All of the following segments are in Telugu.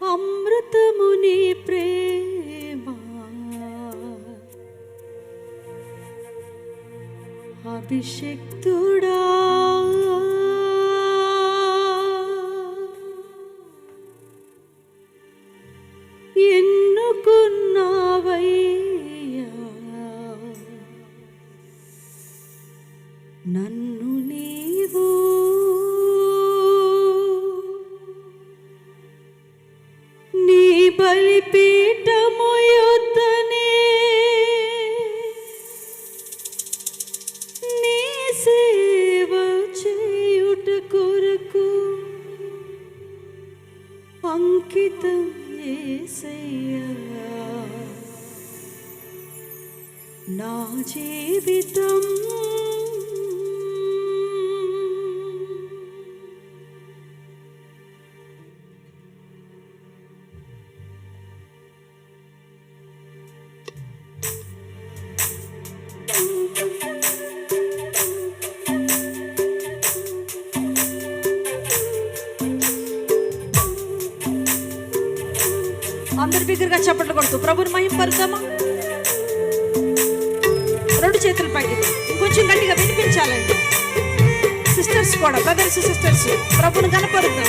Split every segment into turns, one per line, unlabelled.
అమృతముని ప్రేమ. అభిషక్తుడా నా జీవితం. అందరి దగ్గరగా చప్పట్లు కొడుతూ ప్రభుని మహింపరుద్దామా? రెండు చేతులు పైకి ఇంకొంచెం గట్టిగా వినిపించాలండి. సిస్టర్స్ కూడా బ్రదర్స్ సిస్టర్స్ ప్రభుని కనపరుద్దాం.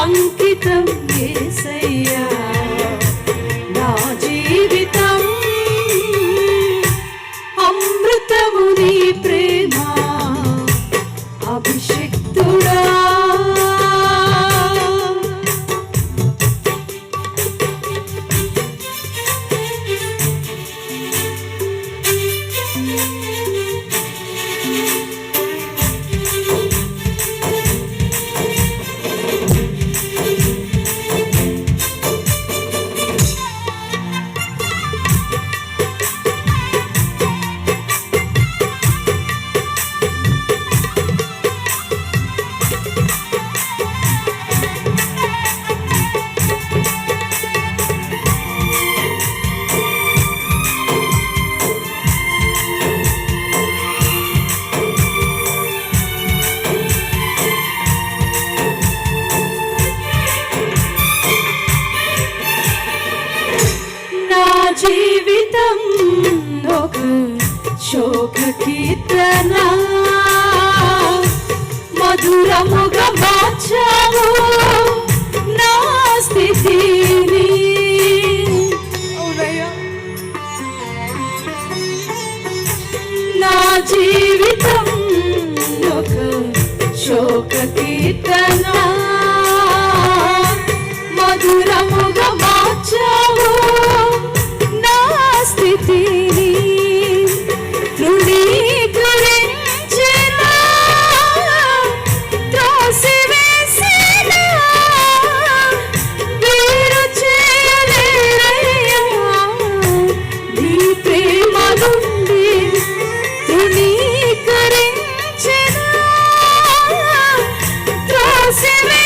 అంకితం ఏసయ్యా. శోక కీర్తన మధురముగా మార్చావు నా స్థితిని. నా జీ se ve.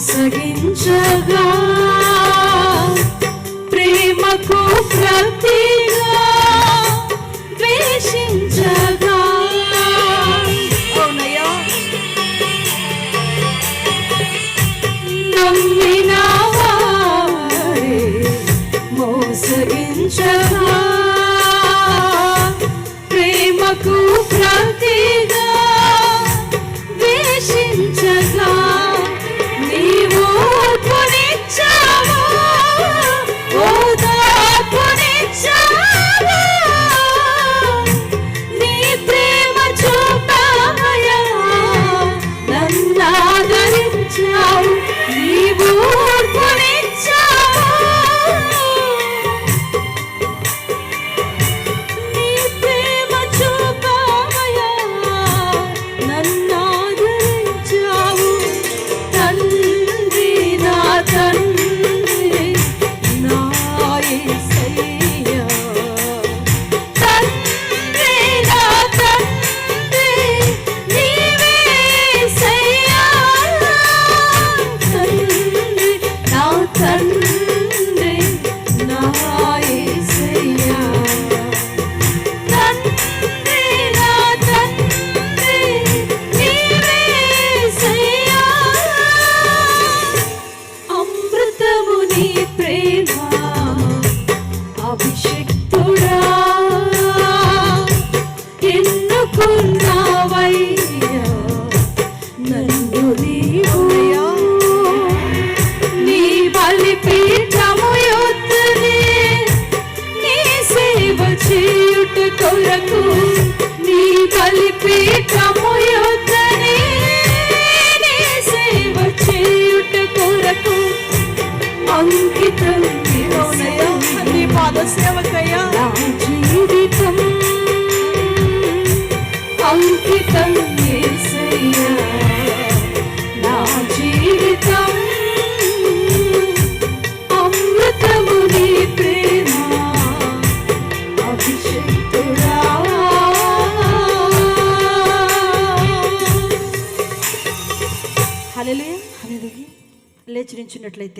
కొనసగించగా ప్రేమకు ప్రతిగా ద్వేషించగా జీవితం అంకితం నా జీవితం. అమృతము నీ ప్రేమ అభిషేకుడా హలో లేచి నించున్నట్లయితే